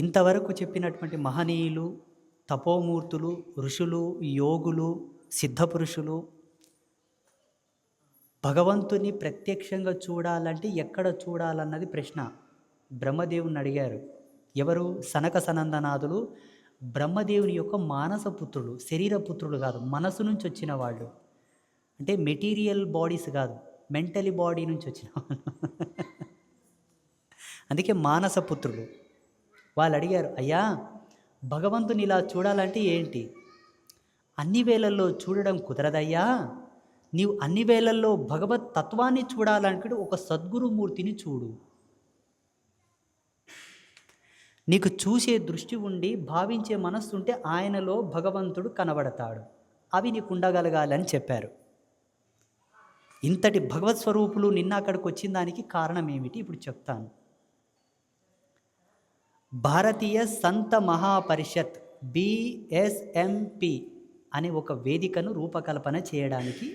ఇంతవరకు చెప్పినటువంటి మహనీయులు తపోమూర్తులు ఋషులు యోగులు సిద్ధపురుషులు భగవంతుని ప్రత్యక్షంగా చూడాలంటే ఎక్కడ చూడాలన్నది ప్రశ్న. బ్రహ్మదేవుని అడిగారు. ఎవరు? సనక సనందనాథులు. బ్రహ్మదేవుని యొక్క మానస పుత్రులు శరీర పుత్రులు కాదు మనసు నుంచి వచ్చిన వాళ్ళు అంటే మెటీరియల్ బాడీస్ కాదు మెంటలీ బాడీ నుంచి వచ్చిన వాళ్ళు అందుకే మానస పుత్రులు వాళ్ళు అడిగారు అయ్యా భగవంతుని ఇలా చూడాలంటే ఏంటి? అన్ని వేళల్లో చూడడం కుదరదయ్యా. నీవు అన్ని వేళల్లో భగవత్ తత్వాన్ని చూడాలనుకుంటే ఒక సద్గురుమూర్తిని చూడు. నీకు చూసే దృష్టి ఉండి భావించే మనస్సు ఉంటే ఆయనలో భగవంతుడు కనబడతాడు. అవి నీకు ఉండగలగాలని చెప్పారు. ఇంతటి భగవత్ స్వరూపులు నిన్న అక్కడికి వచ్చిన దానికి కారణం ఏమిటి? ఇప్పుడు చెప్తాను. భారతీయ సంత మహాపరిషత్ బిఎస్ఎంపి అనే ఒక వేదికను రూపకల్పన చేయడానికి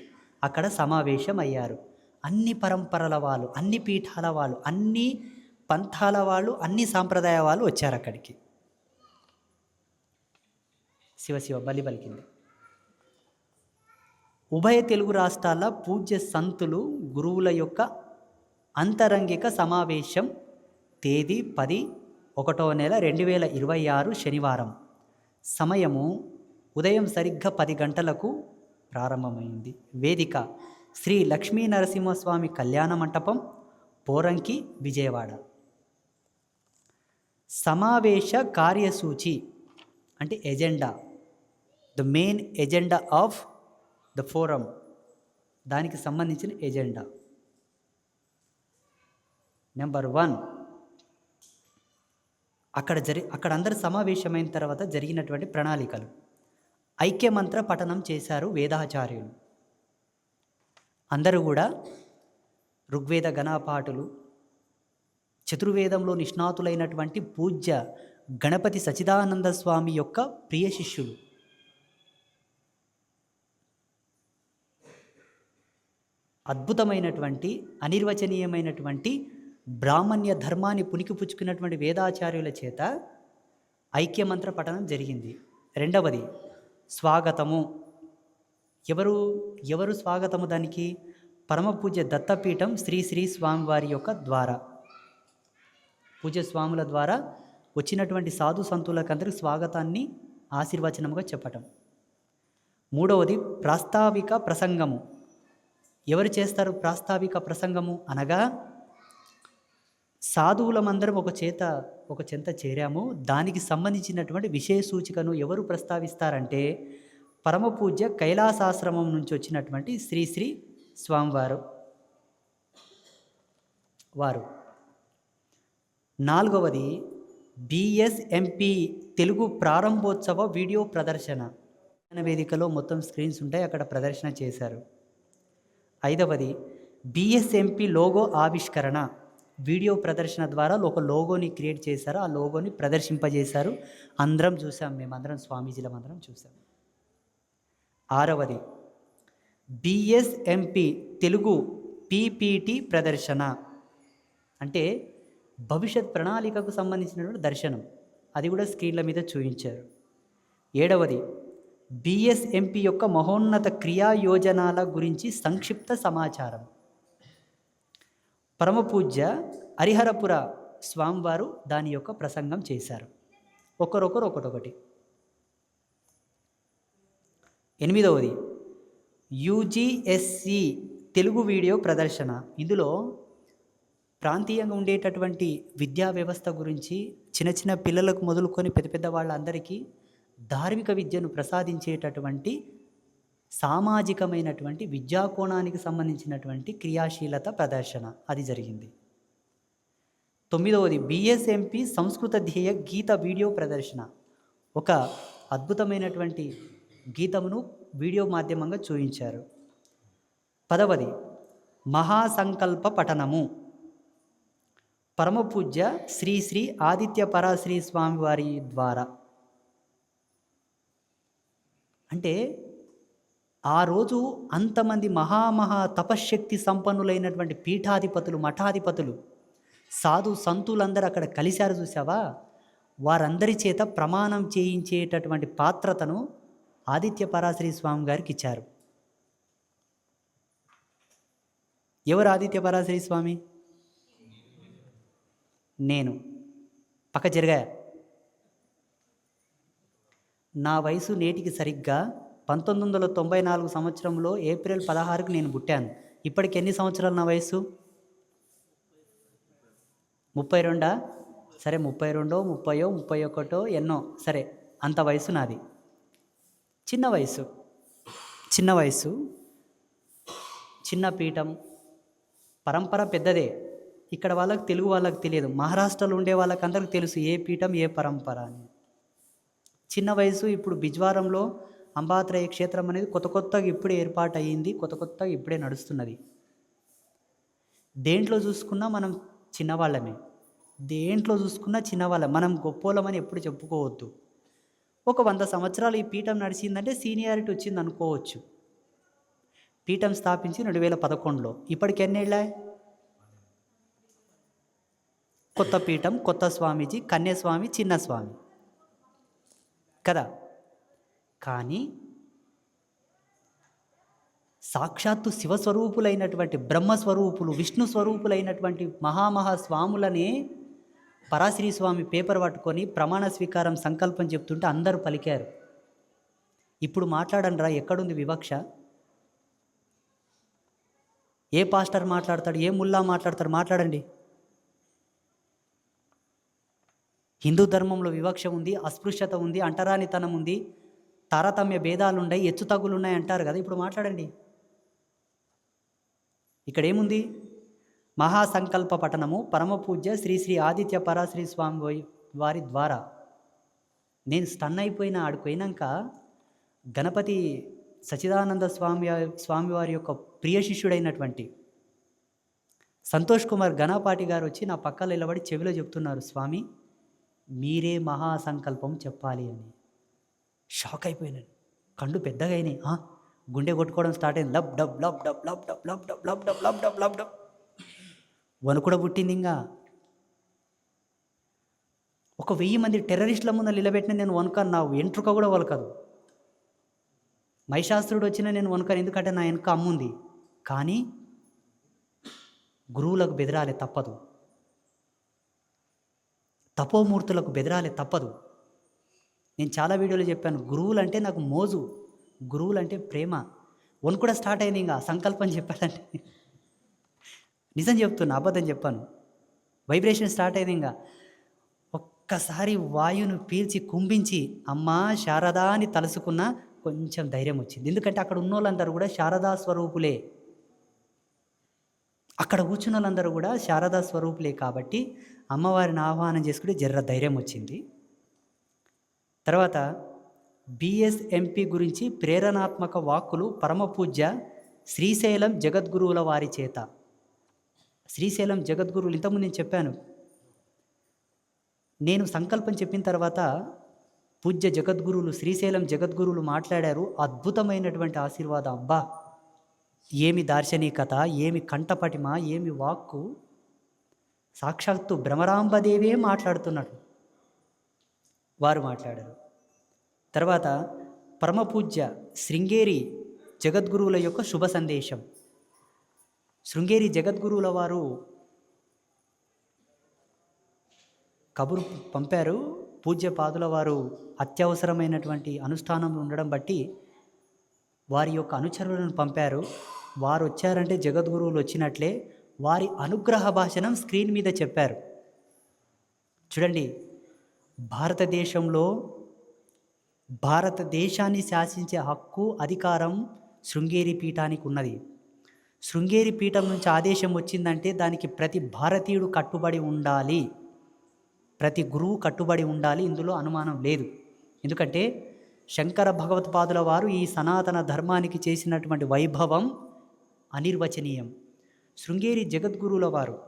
అక్కడ సమావేశం అయ్యారు అన్ని పరంపరల వాళ్ళు అన్ని పీఠాల వాళ్ళు అన్ని పంథాల వాళ్ళు అన్ని సాంప్రదాయ వాళ్ళు వచ్చారు అక్కడికి. శివ శివ బలి పలికింది. ఉభయ తెలుగు రాష్ట్రాల పూజ్య సంతులు గురువుల యొక్క అంతరంగిక సమావేశం తేదీ పది ఒకటో నెల రెండు వేల ఇరవై ఆరు శనివారం. సమయము ఉదయం సరిగ్గా పది గంటలకు ప్రారంభమైంది. వేదిక శ్రీ లక్ష్మీ నరసింహస్వామి కళ్యాణ మంటపం పోరంకి విజయవాడ. సమావేశ కార్యసూచి అంటే agenda. The main agenda of the forum. దానికి సంబంధించిన ఎజెండా. నెంబర్ వన్ అక్కడ జరి అక్కడ అందరు సమావేశమైన తర్వాత జరిగినటువంటి ప్రణాళికలు. ఐక్యమంత్ర పఠనం చేశారు వేదాచార్యులు. అందరూ కూడా ఋగ్వేద గణపాఠులు చతుర్వేదంలో నిష్ణాతులైనటువంటి పూజ్య గణపతి సచిదానంద స్వామి యొక్క ప్రియ శిష్యులు. అద్భుతమైనటువంటి అనిర్వచనీయమైనటువంటి బ్రాహ్మణ్య ధర్మాన్ని పుణికిపుచ్చుకున్నటువంటి వేదాచార్యుల చేత ఐక్యమంత్ర పఠనం జరిగింది. రెండవది స్వాగతము. ఎవరు ఎవరు స్వాగతము దానికి? పరమపూజ్య దత్తపీఠం శ్రీ శ్రీ స్వామివారి యొక్క ద్వారా. పూజ స్వాముల ద్వారా వచ్చినటువంటి సాధు సంతులకందరికి స్వాగతాన్ని ఆశీర్వచనముగా చెప్పటం. మూడవది ప్రాస్తావిక ప్రసంగము. ఎవరు చేస్తారు ప్రాస్తావిక ప్రసంగము అనగా సాధువులమందరం ఒక చేత ఒక చెంత చేరాము. దానికి సంబంధించినటువంటి విషయ సూచికను ఎవరు ప్రస్తావిస్తారంటే పరమపూజ్య కైలాసాశ్రమం నుంచి వచ్చినటువంటి శ్రీశ్రీ స్వామివారు. వారు. నాలుగవది బిఎస్ఎంపి తెలుగు ప్రారంభోత్సవ వీడియో ప్రదర్శన. వేదికలో మొత్తం స్క్రీన్స్ ఉంటాయి అక్కడ ప్రదర్శన చేశారు. ఐదవది బిఎస్ఎంపి లోగో ఆవిష్కరణ. వీడియో ప్రదర్శన ద్వారా ఒక లోగోని క్రియేట్ చేశారు. ఆ లోగోని ప్రదర్శింపజేశారు. అందరం చూసాం మేమందరం స్వామీజీలం అందరం చూసాం ఆరవది బిఎస్ఎంపి తెలుగు పీపీటీ ప్రదర్శన. అంటే భవిష్యత్ ప్రణాళికకు సంబంధించినటువంటి దర్శనం. అది కూడా స్క్రీన్ల మీద చూపించారు. ఏడవది బిఎస్ఎంపి యొక్క మహోన్నత క్రియా యోజనాల గురించి సంక్షిప్త సమాచారం. పరమపూజ్య హరిహరపుర స్వామివారు దాని యొక్క ప్రసంగం చేశారు. ఒకరొకరు ఒకటొకటి. ఎనిమిదవది. యూజీఎస్సి తెలుగు వీడియో ప్రదర్శన. ఇందులో ప్రాంతీయంగా ఉండేటటువంటి విద్యా వ్యవస్థ గురించి చిన్న చిన్న పిల్లలకు మొదలుకొని పెద్ద పెద్ద వాళ్ళందరికీ ధార్మిక విద్యను ప్రసాదించేటటువంటి సామాజికమైనటువంటి విద్యాకోణానికి సంబంధించినటువంటి క్రియాశీలత ప్రదర్శన. అది జరిగింది. తొమ్మిదవది బిఎస్ఎంపి సంస్కృత ధ్యేయ గీత వీడియో ప్రదర్శన. ఒక అద్భుతమైనటువంటి గీతమును వీడియో మాధ్యమంగా చూపించారు పదవది మహాసంకల్ప పఠనము. పరమపూజ్య శ్రీ శ్రీ ఆదిత్య పరాశ్రీ స్వామి వారి ద్వారా. అంటే ఆ రోజు అంతమంది మహామహా తపశ్శక్తి సంపన్నులైనటువంటి పీఠాధిపతులు మఠాధిపతులు సాధు సంతులందరూ అక్కడ కలిశారు చూసావా వారందరి చేత ప్రమాణం చేయించేటటువంటి పాత్రతను ఆదిత్య పరాశ్రీ స్వామి గారికి ఇచ్చారు. ఎవరు ఆదిత్య పరాశ్రీ స్వామి? నేను. పక్క జరిగా నా వయసు నేటికి సరిగ్గా పంతొమ్మిది వందల తొంభై నాలుగు సంవత్సరంలో ఏప్రిల్ పదహారుకు నేను పుట్టాను. ఇప్పటికి ఎన్ని సంవత్సరాలు నా వయసు ముప్పై రెండా? సరే ముప్పై రెండో ముప్పయో ముప్పై ఒకటో ఎన్నో? సరే అంత వయసు నాది. చిన్న వయసు చిన్న వయసు చిన్న పీఠం. పరంపర పెద్దదే. ఇక్కడ వాళ్ళకి తెలుగు వాళ్ళకి తెలియదు. మహారాష్ట్రలో ఉండే వాళ్ళకి అందరికి తెలుసు ఏ పీఠం ఏ పరంపర అని. చిన్న వయసు ఇప్పుడు బిజ్వారంలో అంబాత్రయ క్షేత్రం అనేది కొత్త కొత్తగా ఇప్పుడే ఏర్పాటు అయ్యింది కొత్త కొత్తగా ఇప్పుడే నడుస్తున్నది. దేంట్లో చూసుకున్నా మనం చిన్నవాళ్ళమే. దేంట్లో చూసుకున్నా చిన్నవాళ్ళం. మనం గొప్పోళ్ళమని ఎప్పుడు చెప్పుకోవద్దు. ఒక వంద సంవత్సరాలు ఈ పీఠం నడిచిందంటే సీనియారిటీ వచ్చింది అనుకోవచ్చు. పీఠం స్థాపించి రెండు వేల పదకొండులో. ఇప్పటికి ఎన్నేళ్ళ? కొత్త పీఠం కొత్త స్వామీజీ కన్యస్వామి చిన్న స్వామి కదా? కానీ సాక్షాత్తు శివస్వరూపులైనటువంటి బ్రహ్మస్వరూపులు విష్ణు స్వరూపులైనటువంటి మహామహా స్వాములనే పరాశ్రీ స్వామి పేపర్ పట్టుకొని ప్రమాణ స్వీకారం సంకల్పం చెప్తుంటే అందరూ పలికారు. ఇప్పుడు మాట్లాడండి రా ఎక్కడుంది వివక్ష? ఏ పాస్టర్ మాట్లాడతాడు? ఏ ముల్లా మాట్లాడతాడు? మాట్లాడండి. హిందూ ధర్మంలో వివక్ష ఉంది అస్పృశ్యత ఉంది అంటరానితనం ఉంది. తారతమ్య భేదాలు ఉన్నాయి ఎచ్చు తగ్గులు ఉన్నాయి అంటారు కదా. ఇప్పుడు మాట్లాడండి. ఇక్కడ ఏముంది మహాసంకల్ప పఠనము పరమపూజ్య శ్రీ శ్రీ ఆదిత్య పరాశ్రీ స్వామి వై- వారి ద్వారా. నేను స్టన్ అయిపోయిన ఆడిపోయినాక గణపతి సచిదానంద స్వామి స్వామివారి యొక్క ప్రియ శిష్యుడైనటువంటి సంతోష్ కుమార్ గణపాటి గారు వచ్చి నా పక్కన నిలబడి చెవిలో చెప్తున్నారు స్వామి మీరే మహాసంకల్పం చెప్పాలి అని. షాక్ అయిపోయినాను కళ్ళు పెద్దగా అయినాయి "ఆ?" గుండె కొట్టుకోవడం స్టార్ట్ అయింది. Lub dub lub dub lub dub lub dub lub dub lub dub lub dub. వణుకుడ పుట్టింది ఇంకా. ఒక వెయ్యి మంది టెర్రరిస్టుల ముందు నిలబెట్టిన నేను వణుకాను. నా వెంట్రుక కూడా వలకదు మహిషాసురుడు వచ్చిన నేను వణుకాను. ఎందుకంటే నా వెనుక అమ్ముంది కానీ గురువులకు బెదిరాలి తప్పదు. తపోమూర్తులకు బెదిరాలి తప్పదు. నేను చాలా వీడియోలు చెప్పాను. గురువులు అంటే నాకు మోజు. గురువులు అంటే ప్రేమ. వన్ కూడా స్టార్ట్ అయింది ఇంకా. సంకల్పం చెప్పాలంటే. నిజం చెప్తున్నా అబద్ధం చెప్పాను. వైబ్రేషన్ స్టార్ట్ అయింది ఇంకా. ఒక్కసారి వాయువును పీల్చి కుంభించి అమ్మా శారదా అని తలుసుకున్న కొంచెం ధైర్యం వచ్చింది. ఎందుకంటే అక్కడ ఉన్న వాళ్ళందరూ కూడా శారదా స్వరూపులే. అక్కడ కూర్చున్న వాళ్ళందరూ కూడా శారదా స్వరూపులే కాబట్టి అమ్మవారిని ఆహ్వానం చేసుకుంటే జర్ర ధైర్యం వచ్చింది. తర్వాత బిఎస్ఎంపి గురించి ప్రేరణాత్మక వాక్కులు పరమపూజ్య శ్రీశైలం జగద్గురువుల వారి చేత. శ్రీశైలం జగద్గురువులు ఇంతకుముందు నేను చెప్పాను. నేను సంకల్పం చెప్పిన తర్వాత పూజ్య జగద్గురువులు శ్రీశైలం జగద్గురువులు మాట్లాడారు. అద్భుతమైనటువంటి ఆశీర్వాదం. అబ్బా! ఏమి దార్శనికత ఏమి కంఠపటిమ ఏమి వాక్కు. సాక్షాత్తు భ్రమరాంబదేవే మాట్లాడుతున్నట్టు వారు మాట్లాడారు. తర్వాత పరమపూజ్య శృంగేరి జగద్గురువుల యొక్క శుభ సందేశం. శృంగేరి జగద్గురువుల వారు కబురు పంపారు. పూజ్య పాదుల వారు అత్యవసరమైనటువంటి అనుష్ఠానంలో ఉండడం బట్టి వారి యొక్క అనుచరులను పంపారు. వారు వచ్చారంటే జగద్గురువులు వచ్చినట్లే వారి అనుగ్రహ భాషణం స్క్రీన్ మీద చెప్పారు. చూడండి భారతదేశంలో భారతదేశాన్ని శాసించే హక్కు అధికారం శృంగేరి పీఠానికి ఉన్నది. శృంగేరి పీఠం నుంచి ఆదేశం వచ్చిందంటే దానికి ప్రతి భారతీయుడు కట్టుబడి ఉండాలి. ప్రతి గురువు కట్టుబడి ఉండాలి ఇందులో అనుమానం లేదు. ఎందుకంటే శంకర భగవత్పాదుల వారు ఈ సనాతన ధర్మానికి చేసినటువంటి వైభవం అనిర్వచనీయం. శృంగేరి జగద్గురువుల వారు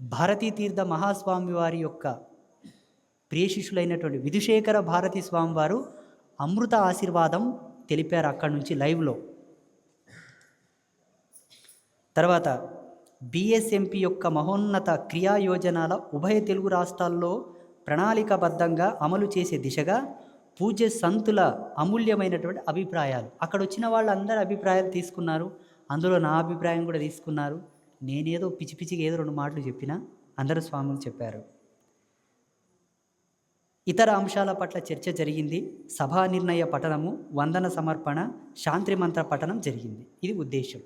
భారతీ తీర్థ మహాస్వామి వారి యొక్క ప్రియ శిష్యులైనటువంటి విధుశేఖర భారతీ స్వామివారు అమృత ఆశీర్వాదం తెలిపారు అక్కడి నుంచి లైవ్లో. తర్వాత బీఎస్ఎంపీ యొక్క మహోన్నత క్రియా యోజనాల ఉభయ తెలుగు రాష్ట్రాల్లో ప్రణాళికాబద్ధంగా అమలు చేసే దిశగా పూజ్య సంతుల అమూల్యమైనటువంటి అభిప్రాయాలు. అక్కడ వచ్చిన వాళ్ళందరి అభిప్రాయాలు తీసుకున్నారు. అందులో నా అభిప్రాయం కూడా తీసుకున్నారు. నేనేదో పిచ్చి పిచ్చిగా ఏదో రెండు మాటలు చెప్పినా అందరూ స్వాములు చెప్పారు. ఇతర అంశాల పట్ల చర్చ జరిగింది. సభా నిర్ణయ పఠనము వందన సమర్పణ శాంతి మంత్ర పఠనం జరిగింది. ఇది ఉద్దేశం